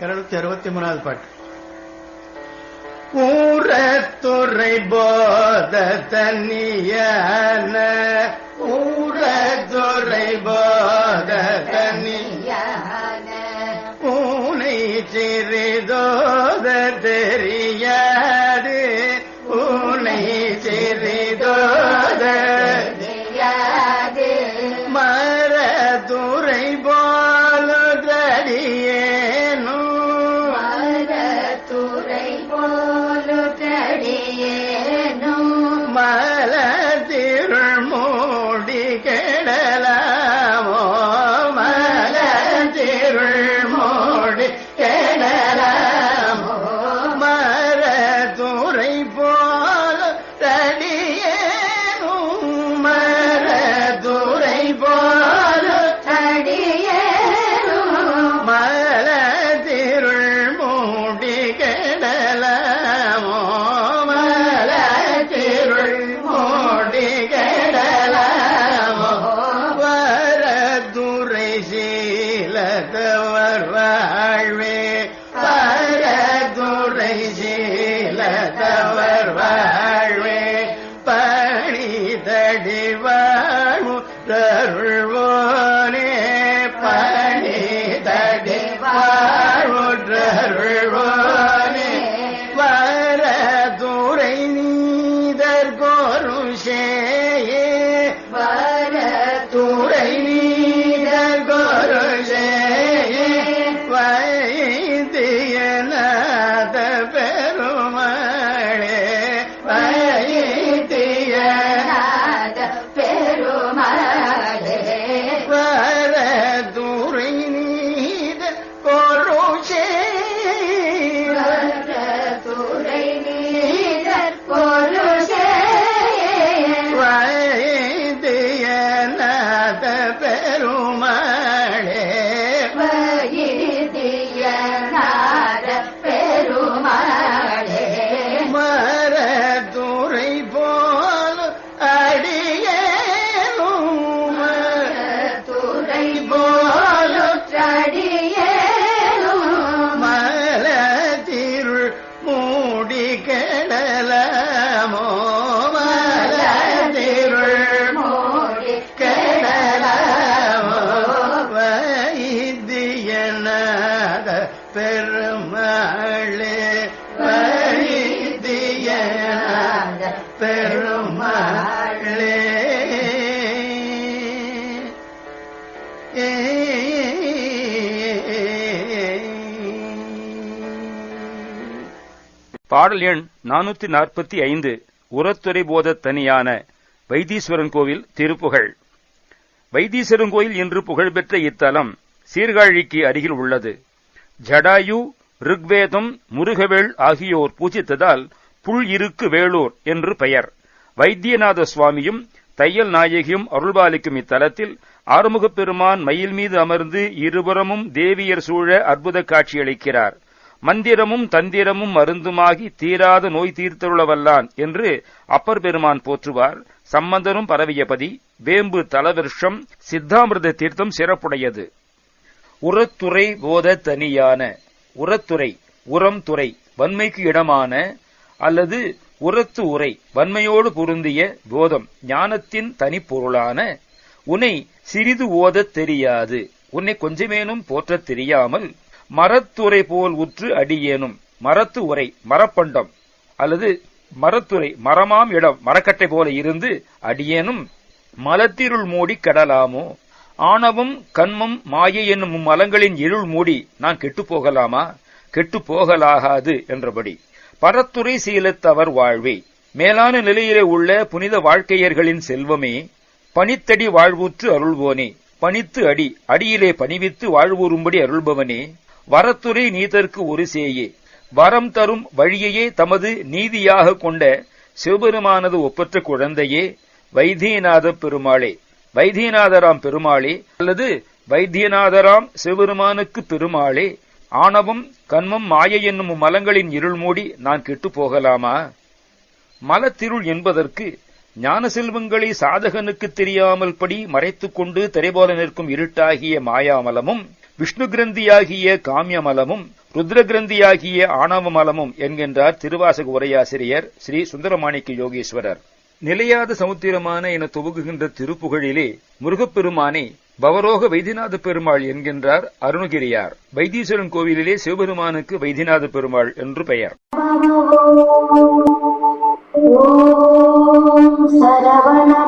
இருநூத்தி அறுபத்தி மூணாவது பாட்டு. ஊரத்துறை போத தனியான சீலத்தவர் வாழ்வே வரதுரை சீலத்தவர் வாழ்வே பணிதடி வாழ்வு பெருமாளே பாடல் எண் நானூத்தி நாற்பத்தி ஐந்து உரத்துறை போத தனியான வைத்தீஸ்வரன் கோவில் திருப்புகழ். வைத்தீஸ்வரன் கோயில் என்று புகழ்பெற்ற இத்தலம் சீர்காழிக்கு அருகில் உள்ளது. ஜடாயு ருக்வேதம் முருகவேள் ஆகியோர் பூஜித்ததால் புல் இருக்கு வேலூர் என்று பெயர். வைத்தியநாத சுவாமியும் தையல் நாயகியும் அருள்பாலிக்கும் இத்தலத்தில் ஆறுமுகப் பெருமான் மயில் மீது அமர்ந்து இருபுறமும் தேவியர் சூழ அற்புத காட்சியளிக்கிறார் மந்திரமும் தந்திரமும் மருந்துமாகி தீராத நோய் தீர்த்தருளவல்லான் என்று அப்பர் பெருமான் போற்றுவார். சம்பந்தரும் பரவியபதி வேம்பு தலவிருஷம் சித்தாமிரத தீர்த்தம் சிறப்புடையது. உரத்துறை போத தனியான உரத்துறை உரம் துறை வன்மைக்கு இடமான அல்லது உரத்து உரை வன்மையோடு பொருந்திய போதம் ஞானத்தின் தனிப்பொருளான உன்னை சிறிது ஓதத் தெரியாது. உன்னை கொஞ்சமேனும் போற்றத் தெரியாமல் மரத்துரை போல் உற்று அடியேனும். மரத்து உரை மரப்பண்டம் அல்லது மரத்துரை மரமாம் இடம் மரக்கட்டை போல இருந்து அடியேனும். மலத்திருள் மூடி கடலாமோ? ஆணவம் கண்மம் மாயை என்னும் மலங்களின் இருள் மூடி நான் கெட்டுப் போகலாமா? கெட்டுப் போகலாகாது என்றபடி. பரத்துறை சீலத்தவர் வாழ்வே. மேலான நிலையிலே உள்ள புனித வாழ்க்கையர்களின் செல்வமே பனித்தடி வாழ்வுற்று அருள்வோனே. பணித்து அடி அடியிலே பணிவித்து வாழ்வுறும்படி அருள்பவனே. வரத்துறை நீதற்கு ஒரு சேயே. வரம் தரும் வழியையே தமது நீதியாக கொண்ட சிவபெருமானது ஒப்பற்ற குழந்தையே வைத்தியநாத பெருமாளே. வைத்தியநாதராம் பெருமாளே அல்லது வைத்தியநாதராம் சிவபெருமானுக்கு பெருமாளே. ஆணவம் கண்மம் மாயை என்னும் மலங்களின் இருள் மூடி நான் கெட்டுப் போகலாமா? மலத்திருள் என்பதற்கு ஞான செல்வங்களை சாதகனுக்கு தெரியாமல் படி மறைத்துக் கொண்டு திரைபோல நிற்கும் இருட்டாகிய மாயாமலமும் விஷ்ணு கிரந்தியாகிய காமியமலமும் ருத்ர கிரந்தியாகிய ஆணவமலமும் என்கின்றார் திருவாசக உரையாசிரியர் ஸ்ரீ சுந்தரமாணிக்க யோகீஸ்வரர். நிலையாத சமுத்திரமான என துவங்குகின்ற திருப்புகழிலே முருகப்பெருமானை பவரோக வைத்தியநாத பெருமாள் என்கின்றார் அருணகிரியார். வைத்தீஸ்வரன் கோவிலிலே சிவபெருமானுக்கு வைத்தியநாத பெருமாள் என்று பெயர். சரவண